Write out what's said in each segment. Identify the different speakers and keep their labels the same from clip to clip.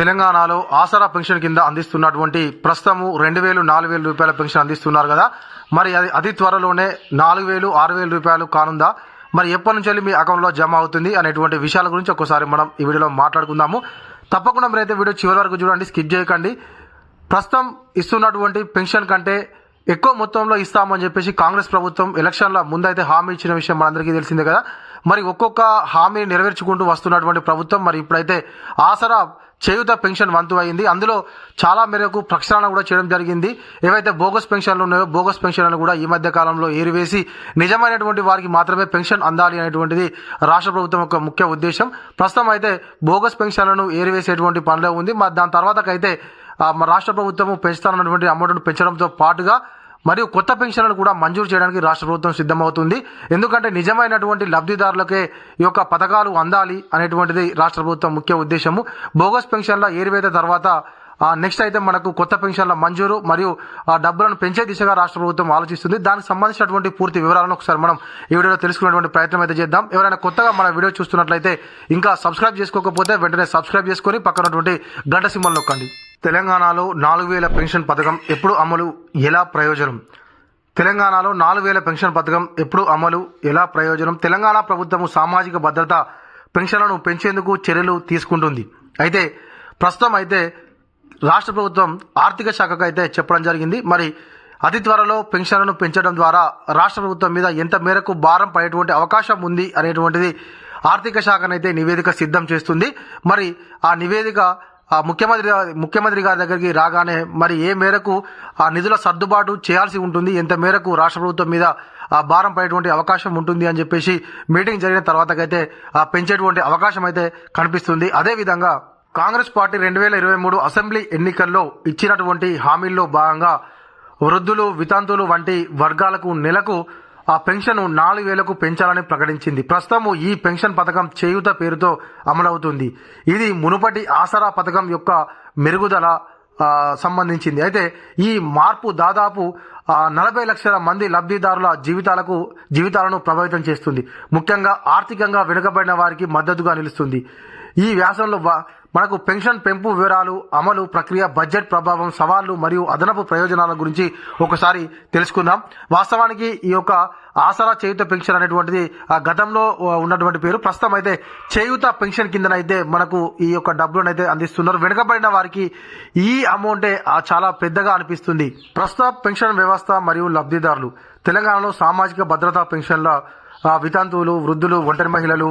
Speaker 1: తెలంగాణలో ఆసరా పెన్షన్ కింద అందిస్తున్నటువంటి ప్రస్తుతము రెండు వేలు నాలుగు వేల రూపాయల పెన్షన్ అందిస్తున్నారు కదా. మరి అది అతి త్వరలోనే నాలుగు వేలు ఆరు వేల రూపాయలు కానుందా? మరి ఎప్పటి నుంచి వెళ్ళి మీ అకౌంట్లో జమ అవుతుంది అనేటువంటి విషయాల గురించి ఒకసారి మనం ఈ వీడియోలో మాట్లాడుకుందాము. తప్పకుండా మీరైతే వీడియో చివరి వరకు చూడండి స్కిప్ చేయకండి. ప్రస్తుతం ఇస్తున్నటువంటి పెన్షన్ కంటే ఎక్కువ మొత్తంలో ఇస్తామని చెప్పేసి కాంగ్రెస్ ప్రభుత్వం ఎలక్షన్ల ముందైతే హామీ ఇచ్చిన విషయం మనందరికీ తెలిసిందే కదా. మరి ఒక్కొక్క హామీ నెరవేర్చుకుంటూ వస్తున్నటువంటి ప్రభుత్వం మరి ఇప్పుడైతే ఆసరా చేయుత పెన్షన్ వంతు అయింది. అందులో చాలా మేరకు ప్రక్షాళన కూడా చేయడం జరిగింది. ఏవైతే బోగస్ పెన్షన్లు ఉన్నాయో బోగస్ పెన్షన్లను కూడా ఈ మధ్య కాలంలో ఏరివేసి నిజమైనటువంటి వారికి మాత్రమే పెన్షన్ అందాలి అనేటువంటిది రాష్ట్ర ప్రభుత్వం యొక్క ముఖ్య ఉద్దేశం. ప్రస్తుతం అయితే బోగస్ పెన్షన్లను ఏరివేసేటువంటి పనిలో ఉంది. మరి దాని తర్వాతకైతే రాష్ట్ర ప్రభుత్వం పెంచుతానన్నటువంటి అమౌంట్ను పెంచడంతో పాటుగా మరియు కొత్త పెన్షన్లను కూడా మంజూరు చేయడానికి రాష్ట్ర ప్రభుత్వం సిద్ధమవుతుంది. ఎందుకంటే నిజమైనటువంటి లబ్ధిదారులకే ఈ యొక్క పథకాలు అందాలి అనేటువంటిది రాష్ట్ర ప్రభుత్వం ముఖ్య ఉద్దేశము. బోగస్ పెన్షన్ల ఏరివేత తర్వాత నెక్స్ట్ అయితే మనకు కొత్త పెన్షన్ల మంజూరు మరియు ఆ డబ్బులను పెంచే దిశగా రాష్ట్ర ప్రభుత్వం ఆలోచిస్తుంది. దానికి సంబంధించినటువంటి పూర్తి వివరాలను ఒకసారి మనం ఈ వీడియోలో తెలుసుకునేటువంటి ప్రయత్నం అయితే చేద్దాం. ఎవరైనా కొత్తగా మన వీడియో చూస్తున్నట్లయితే ఇంకా సబ్స్క్రైబ్ చేసుకోకపోతే వెంటనే సబ్స్క్రైబ్ చేసుకొని పక్కనటువంటి గంట సింబల్ నొక్కండి. తెలంగాణలో నాలుగు వేల పెన్షన్ పథకం ఎప్పుడు అమలు ఎలా ప్రయోజనం? తెలంగాణలో నాలుగు వేల పెన్షన్ పథకం ఎప్పుడు అమలు ఎలా ప్రయోజనం? తెలంగాణ ప్రభుత్వం సామాజిక భద్రత పెన్షన్లను పెంచేందుకు చర్యలు తీసుకుంటుంది. అయితే ప్రస్తుతం అయితే రాష్ట్ర ప్రభుత్వం ఆర్థిక శాఖకు అయితే చెప్పడం జరిగింది. మరి అతి త్వరలో పెన్షన్లను పెంచడం ద్వారా రాష్ట్ర ప్రభుత్వం మీద ఎంత మేరకు భారం పడేటువంటి అవకాశం ఉంది అనేటువంటిది ఆర్థిక శాఖనైతే నివేదిక సిద్ధం చేస్తుంది. మరి ఆ నివేదిక ఆ ముఖ్యమంత్రి ముఖ్యమంత్రి గారి దగ్గరికి రాగానే మరి ఏ మేరకు ఆ నిధుల సర్దుబాటు చేయాల్సి ఉంటుంది ఎంత మేరకు రాష్ట్ర ప్రభుత్వం మీద ఆ భారం పడేటువంటి అవకాశం ఉంటుంది అని చెప్పేసి మీటింగ్ జరిగిన తర్వాతకైతే ఆ పెంచేటువంటి అవకాశం అయితే కనిపిస్తుంది అదేవిధంగా కాంగ్రెస్ పార్టీ రెండు వేల ఇరవై మూడు అసెంబ్లీ ఎన్నికల్లో ఇచ్చినటువంటి హామీల్లో భాగంగా వృద్ధులు వితంతువులు వంటి వర్గాలకు నెలకు ఆ పెన్షన్ నాలుగు వేలకు పెంచాలని ప్రకటించింది. ప్రస్తుతం ఈ పెన్షన్ పథకం చేయూత పేరుతో అమలవుతుంది. ఇది మునుపటి ఆసరా పథకం యొక్క మెరుగుదల సంబంధించింది. అయితే ఈ మార్పు దాదాపు నలభై లక్షల మంది లబ్ధిదారుల జీవితాలకు జీవితాలను ప్రభావితం చేస్తుంది. ముఖ్యంగా ఆర్థికంగా వెనుకబడిన వారికి మద్దతుగా నిలుస్తుంది. ఈ వ్యాసంలో మనకు పెన్షన్ పెంపు వివరాలు అమలు ప్రక్రియ బడ్జెట్ ప్రభావం సవాళ్ళు మరియు అదనపు ప్రయోజనాల గురించి ఒకసారి తెలుసుకుందాం. వాస్తవానికి ఈ యొక్క ఆసరా చేయుత పెన్షన్ అనేటువంటిది ఆ గతంలో ఉన్నటువంటి పేరు. ప్రస్తుతం అయితే చేయుత పెన్షన్ కిందనైతే మనకు ఈ యొక్క డబ్బులను అయితే అందిస్తున్నారు. వెనుకబడిన వారికి ఈ అమౌంటే చాలా పెద్దగా అనిపిస్తుంది. ప్రస్తుత పెన్షన్ వ్యవస్థ మరియు లబ్ధిదారులు తెలంగాణలో సామాజిక భద్రతా పెన్షన్ల వితంతువులు వృద్ధులు ఒంటరి మహిళలు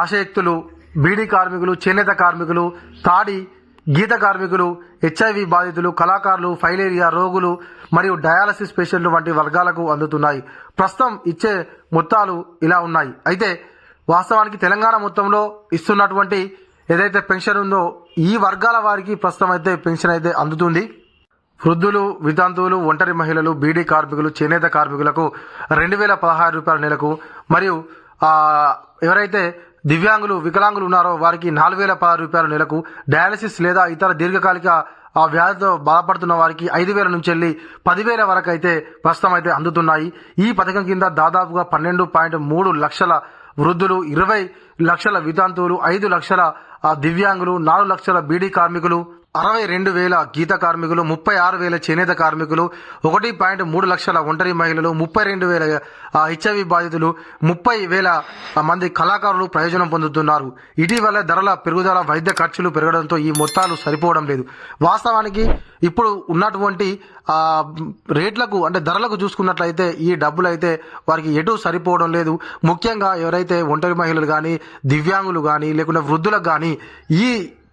Speaker 1: ఆశయక్తులు బీడీ కార్మికులు చేనేత కార్మికులు తాడి గీత కార్మికులు హెచ్ఐవి బాధితులు కళాకారులు ఫైలేరియా రోగులు మరియు డయాలసిస్ పేషెంట్లు వంటి వర్గాలకు అందుతున్నాయి. ప్రస్తుతం ఇచ్చే మొత్తాలు ఇలా ఉన్నాయి. అయితే వాస్తవానికి తెలంగాణ మొత్తంలో ఇస్తున్నటువంటి ఏదైతే పెన్షన్ ఉందో ఈ వర్గాల వారికి ప్రస్తుతం అయితే పెన్షన్ అయితే అందుతుంది. వృద్ధులు వితంతువులు ఒంటరి మహిళలు బీడీ కార్మికులు చేనేత కార్మికులకు రెండు వేల పదహారు రూపాయల నెలకు మరియు ఎవరైతే దివ్యాంగులు వికలాంగులు ఉన్నారో వారికి నాలుగు వేల పదహారు రూపాయల నెలకు డయాలసిస్ లేదా ఇతర దీర్ఘకాలిక ఆ వ్యాధితో బాధపడుతున్న వారికి ఐదు వేల నుంచి వెళ్ళి పదివేల వరకు అయితే ప్రస్తుతం అయితే అందుతున్నాయి. ఈ పథకం కింద దాదాపుగా పన్నెండు పాయింట్ మూడు లక్షల వృద్ధులు ఇరవై లక్షల వితాంతువులు ఐదు లక్షల ఆ, దివ్యాంగులు నాలుగు లక్షల బీడీ కార్మికులు అరవై రెండు వేల గీత కార్మికులు ముప్పై ఆరు వేల చేనేత కార్మికులు ఒకటి పాయింట్ మూడు లక్షల ఒంటరి మహిళలు ముప్పై రెండు వేల హెచ్ఐవి బాధితులు ముప్పై వేల మంది కళాకారులు ప్రయోజనం పొందుతున్నారు. ఇటీవల ధరల పెరుగుదల వైద్య ఖర్చులు పెరగడంతో ఈ మొత్తాలు సరిపోవడం లేదు. వాస్తవానికి ఇప్పుడు ఉన్నటువంటి రేట్లకు అంటే ధరలకు చూసుకున్నట్లయితే ఈ డబ్బులు అయితే వారికి ఎటు సరిపోవడం లేదు. ముఖ్యంగా ఎవరైతే ఒంటరి మహిళలు కానీ దివ్యాంగులు కానీ లేకుంటే వృద్ధులకు కానీ ఈ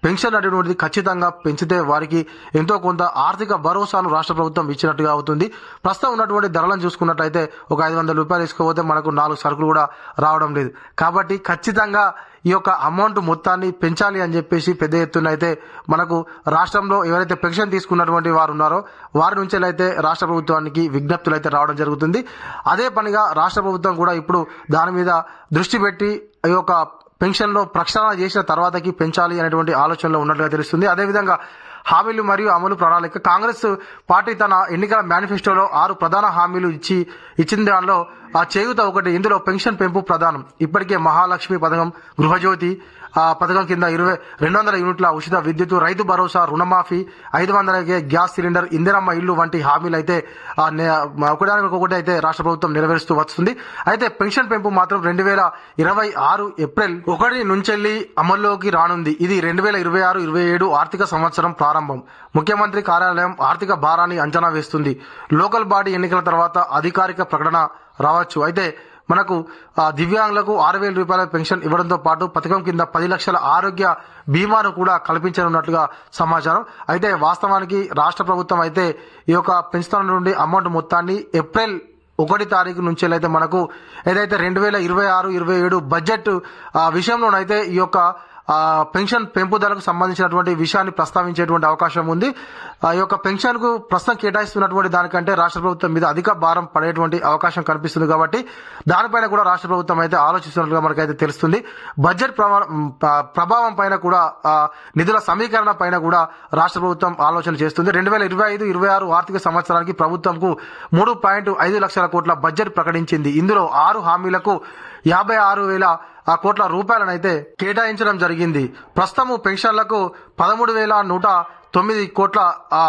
Speaker 1: పెన్షన్ అనేటువంటిది ఖచ్చితంగా పెంచితే వారికి ఎంతో కొంత ఆర్థిక భరోసాను రాష్ట్ర ప్రభుత్వం ఇచ్చినట్టుగా అవుతుంది. ప్రస్తుతం ఉన్నటువంటి ధరలను చూసుకున్నట్లయితే ఒక ఐదు వందల రూపాయలు తీసుకోపోతే మనకు నాలుగు సరుకులు కూడా రావడం లేదు. కాబట్టి ఖచ్చితంగా ఈ యొక్క అమౌంట్ మొత్తాన్ని పెంచాలి అని చెప్పేసి పెద్ద ఎత్తున అయితే మనకు రాష్ట్రంలో ఎవరైతే పెన్షన్ తీసుకున్నటువంటి వారు ఉన్నారో వారి నుంచి అయితే రాష్ట్ర ప్రభుత్వానికి విజ్ఞప్తులు అయితే రావడం జరుగుతుంది. అదే పనిగా రాష్ట్ర ప్రభుత్వం కూడా ఇప్పుడు దాని మీద దృష్టి పెట్టి ఈ యొక్క పెన్షన్లో ప్రక్షాళన చేసిన తర్వాతకి పెంచాలి అనేటువంటి ఆలోచనలో ఉన్నట్లుగా తెలుస్తుంది. అదేవిధంగా హామీలు మరియు అమలు ప్రణాళిక. కాంగ్రెస్ పార్టీ తన ఎన్నికల మేనిఫెస్టోలో ఆరు ప్రధాన హామీలు ఇచ్చి ఇచ్చిన దానిలో ఆ చేయూత ఒకటి ఇందులో పెన్షన్ పెంపు ప్రధానం. ఇప్పటికే మహాలక్ష్మి పథకం గృహజ్యోతి ఆ, పథకం కింద ఇరవై రెండు వందల యూనిట్ల ఉచిత విద్యుత్ రైతు భరోసా రుణమాఫీ ఐదు వందలకే గ్యాస్ సిలిండర్ ఇందిరమ్మ ఇల్లు వంటి హామీలు అయితే ఆ, ఒకటి అయితే రాష్ట్ర ప్రభుత్వం నెరవేరుస్తూ వస్తుంది. అయితే పెన్షన్ పెంపు మాత్రం రెండు వేల ఇరవై ఆరు ఏప్రిల్ ఒకటి నుంచెల్లి అమల్లోకి రానుంది. ఇది రెండు వేల ఇరవై ఆరు ఇరవై ఏడు ఆర్థిక సంవత్సరం ప్రారంభం. ముఖ్యమంత్రి కార్యాలయం ఆర్థిక భారాన్ని అంచనా వేస్తుంది. లోకల్ బాడీ ఎన్నికల తర్వాత అధికారిక ప్రకటన రావచ్చు. అయితే మనకు దివ్యాంగులకు ఆరు వేల రూపాయల పెన్షన్ ఇవ్వడంతో పాటు పథకం కింద పది లక్షల ఆరోగ్య బీమాను కూడా కల్పించనున్నట్లుగా సమాచారం. అయితే వాస్తవానికి రాష్ట్ర ప్రభుత్వం అయితే ఈ యొక్క పెన్షన్ నుండి అమౌంట్ మొత్తాన్ని ఏప్రిల్ ఒకటి తారీఖు నుంచి అయితే మనకు ఏదైతే రెండు వేల ఇరవై ఆరు ఇరవై ఏడు బడ్జెట్ ఆ, విషయంలోనైతే ఈ యొక్క పెన్షన్ పెంపుదలకు సంబంధించినటువంటి విషయాన్ని ప్రస్తావించేటువంటి అవకాశం ఉంది. ఆ యొక్క పెన్షన్కు ప్రస్తుతం కేటాయిస్తున్నటువంటి దానికంటే రాష్ట్ర ప్రభుత్వం మీద అధిక భారం పడేటువంటి అవకాశం కనిపిస్తుంది కాబట్టి దానిపైన కూడా రాష్ట్ర ప్రభుత్వం అయితే ఆలోచిస్తున్నట్లుగా మనకైతే తెలుస్తుంది. బడ్జెట్ ప్రభావం పైన కూడా నిధుల సమీకరణ పైన కూడా రాష్ట్ర ప్రభుత్వం ఆలోచన చేస్తుంది. రెండు వేల ఇరవై ఐదు ఇరవై ఆరు ఆర్థిక సంవత్సరానికి ప్రభుత్వంకు మూడు పాయింట్ ఐదు లక్షల కోట్ల బడ్జెట్ ప్రకటించింది. ఇందులో ఆరు హామీలకు యాభై ఆరు వేల ఆ కోట్ల రూపాయలనైతే కేటాయించడం జరిగింది. ప్రస్తుతము పెన్షన్లకు పదమూడు వేల నూట తొమ్మిది కోట్ల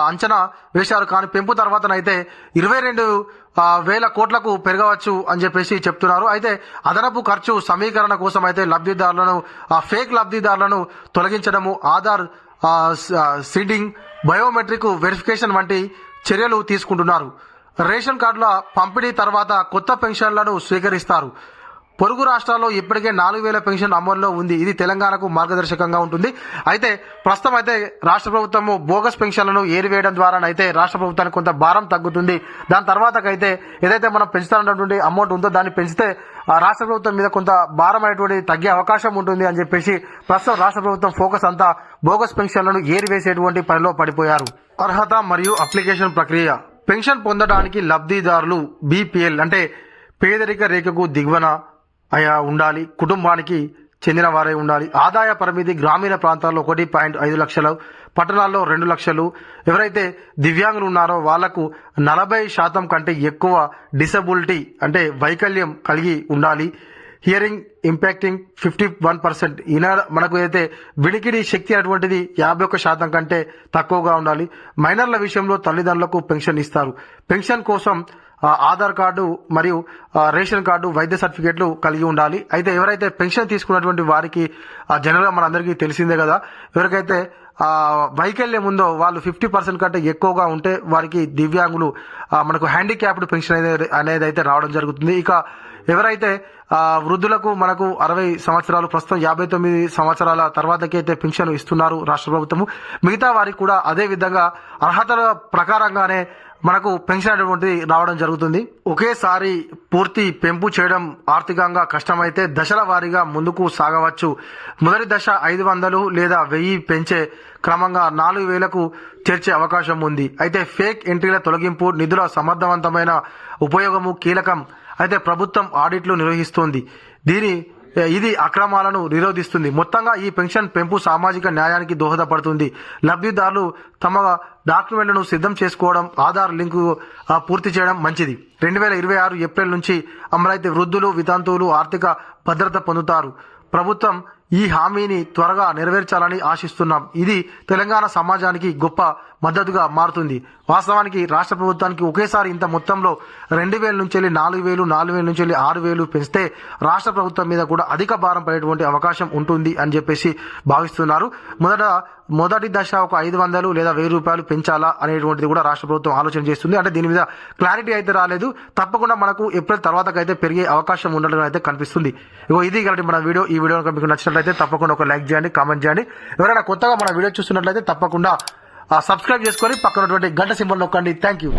Speaker 1: అంచనా వేశారు. కానీ పెంపు తర్వాతనైతే ఇరవై రెండు వేల కోట్లకు పెరగవచ్చు అని చెప్పేసి చెప్తున్నారు. అయితే అదనపు ఖర్చు సమీకరణ కోసం అయితే లబ్ధిదారులను ఆ ఫేక్ లబ్ధిదారులను తొలగించడము ఆధార్ సీడింగ్ బయోమెట్రిక్ వెరిఫికేషన్ వంటి చర్యలు తీసుకుంటున్నారు. రేషన్ కార్డుల పంపిణీ తర్వాత కొత్త పెన్షన్లను స్వీకరిస్తారు. పొరుగు రాష్ట్రాల్లో ఇప్పటికే నాలుగు వేల పెన్షన్ అమల్లో ఉంది. ఇది తెలంగాణకు మార్గదర్శకంగా ఉంటుంది. అయితే ప్రస్తుతం అయితే రాష్ట్ర ప్రభుత్వము బోగస్ పెన్షన్లను ఏరివేయడం ద్వారా అయితే రాష్ట్ర ప్రభుత్వానికి కొంత భారం తగ్గుతుంది. దాని తర్వాతకైతే ఏదైతే మనం పెంచుతున్నటువంటి అమౌంట్ ఉందో దాన్ని పెంచితే ఆ రాష్ట్ర ప్రభుత్వం మీద కొంత భారం అనేటువంటి తగ్గే అవకాశం ఉంటుంది అని చెప్పేసి ప్రస్తుతం రాష్ట్ర ప్రభుత్వం ఫోకస్ అంతా బోగస్ పెన్షన్లను ఏరివేసేటువంటి పనిలో పడిపోయారు. అర్హత మరియు అప్లికేషన్ ప్రక్రియ. పెన్షన్ పొందడానికి లబ్ధిదారులు బీపీఎల్ అంటే పేదరిక రేఖకు దిగువన అయా ఉండాలి. కుటుంబానికి చెందిన వారే ఉండాలి. ఆదాయ పరిమితి గ్రామీణ ప్రాంతాల్లో ఒకటి పాయింట్ ఐదు లక్షలు పట్టణాల్లో రెండు లక్షలు. ఎవరైతే దివ్యాంగులు ఉన్నారో వాళ్ళకు నలభై శాతం కంటే ఎక్కువ డిసబిలిటీ అంటే వైకల్యం కలిగి ఉండాలి. Hearing impacting fifty one percent ఈనా మనకు అయితే వినికిడి శక్తి అటువంటిది యాభై ఒక్క శాతం కంటే తక్కువగా ఉండాలి. మైనర్ల విషయంలో తల్లిదండ్రులకు పెన్షన్ ఇస్తారు. పెన్షన్ కోసం ఆధార్ కార్డు మరియు రేషన్ కార్డు వైద్య సర్టిఫికేట్లు కలిగి ఉండాలి. అయితే ఎవరైతే పెన్షన్ తీసుకున్నటువంటి వారికి ఆ, జనరల్గా మనందరికీ తెలిసిందే కదా ఎవరికైతే వైకల్యం ఉందో వాళ్ళు ఫిఫ్టీ పర్సెంట్ కంటే ఎక్కువగా ఉంటే వారికి దివ్యాంగులు మనకు హ్యాండిక్యాప్డ్ పెన్షన్ అనేది అనేది అయితే రావడం జరుగుతుంది. ఇక ఎవరైతే వృద్ధులకు మనకు అరవై సంవత్సరాలు ప్రస్తుతం యాభై తొమ్మిది సంవత్సరాల తర్వాతకి అయితే పెన్షన్ ఇస్తున్నారు రాష్ట్ర ప్రభుత్వము మిగతా వారికి కూడా అదే విధంగా అర్హతల ప్రకారంగానే మనకు పెన్షన్ అనేటువంటిది రావడం జరుగుతుంది. ఒకేసారి పూర్తి పెంపు చేయడం ఆర్థికంగా కష్టమైతే దశల వారీగా ముందుకు సాగవచ్చు. మొదటి దశ ఐదు వందలు లేదా వెయ్యి పెంచే క్రమంగా నాలుగు వేలకు చేర్చే అవకాశం ఉంది. అయితే ఫేక్ ఎంట్రీల తొలగింపు నిధుల సమర్థవంతమైన ఉపయోగము కీలకం. అయితే ప్రభుత్వం ఆడిట్లు నిర్వహిస్తోంది. దీని ఇది అక్రమాలను నిరోధిస్తుంది. మొత్తంగా ఈ పెన్షన్ పెంపు సామాజిక న్యాయానికి దోహదపడుతుంది. లబ్ధిదారులు తమ డాక్యుమెంట్లను సిద్ధం చేసుకోవడం ఆధార్ లింకు పూర్తి చేయడం మంచిది. రెండు వేల ఇరవై ఆరు ఏప్రిల్ నుంచి అమలైతే వృద్ధులు వితంతువులు ఆర్థిక భద్రత పొందుతారు. ప్రభుత్వం ఈ హామీని త్వరగా నెరవేర్చాలని ఆశిస్తున్నాం. ఇది తెలంగాణ సమాజానికి గొప్ప మద్దతుగా మారుతుంది. వాస్తవానికి రాష్ట్ర ప్రభుత్వానికి ఒకేసారి ఇంత మొత్తంలో రెండు వేల నుంచి వెళ్ళి నాలుగు వేలు నాలుగు వేల నుంచి వెళ్ళి ఆరు వేలు పెంచితే రాష్ట్ర ప్రభుత్వం మీద కూడా అధిక భారం పడేటువంటి అవకాశం ఉంటుంది అని చెప్పేసి భావిస్తున్నారు. మొదట మొదటి దశ ఒక ఐదు వందలు లేదా వెయ్యి రూపాయలు పెంచాలా అనేటువంటిది కూడా రాష్ట్ర ప్రభుత్వం ఆలోచన చేస్తుంది. అంటే దీని మీద క్లారిటీ అయితే రాలేదు. తప్పకుండా మనకు ఏప్రిల్ తర్వాతకైతే పెరిగే అవకాశం ఉండడం అయితే కనిపిస్తుంది. ఇగో ఇది కాబట్టి మన వీడియో. ఈ వీడియో మీకు నచ్చినట్లయితే తప్పకుండా ఒక లైక్ చేయండి కామెంట్ చేయండి. ఎవరైనా కొత్తగా మన వీడియో చూస్తున్నట్లయితే తప్పకుండా సబ్స్క్రైబ్ చేసుకొని పక్కనటువంటి గంట సింబల్ నొక్కండి. Thank you.